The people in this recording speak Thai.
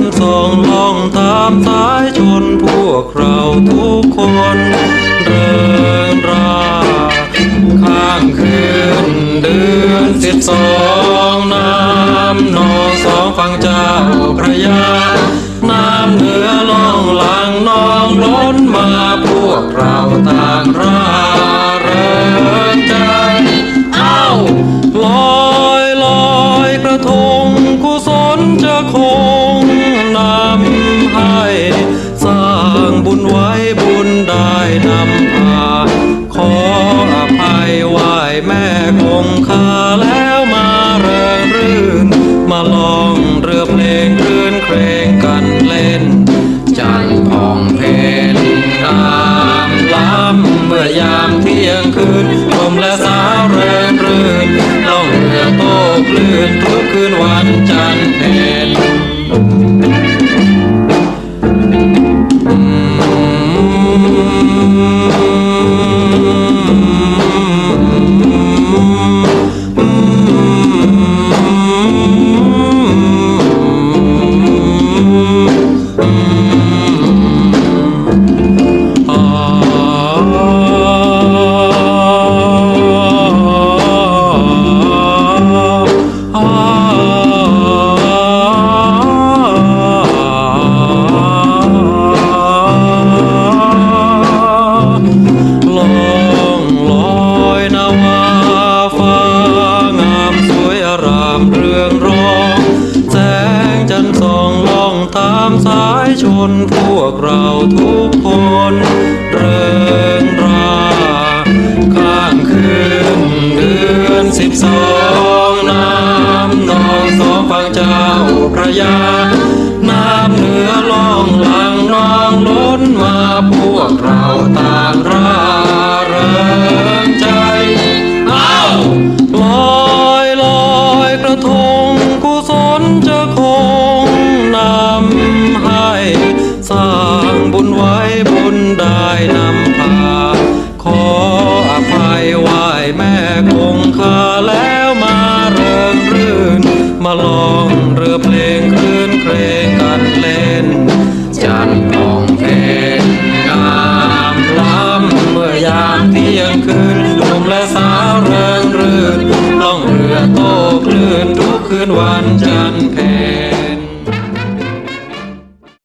นส่องล่องตามสายชนพวกเราทุกคน เริงราข้างคืนเดือนสิบสองน้ำนองสองฟังเจ้าพระยา น้ำเหนือล่องหลังนองล้นมาพวกเราต่างราเริงใจเอ้าลอยลอยกระทงกุศลจะคง ลมและสาวเริงรื่นล่องเรือโตกลื่นทุกคืนวันจันทร์เพนายชนพวกเราทุกคนเริงราข้างคืนเดือนสิบสองน้ำนองสองฝั่งเจ้าพระยา น้ำเหนือล่องหลังนองล้นมาพวกเราต่างร รือเพลงคลื่นเครงกันเล่น จันทร์องเพนงามล้ำเมื่อยามเที่ยงคืนหนุ่มและสาวเริงรื่นล่องเรือโต้คลื่นทุกคืนวันจันทร์เพน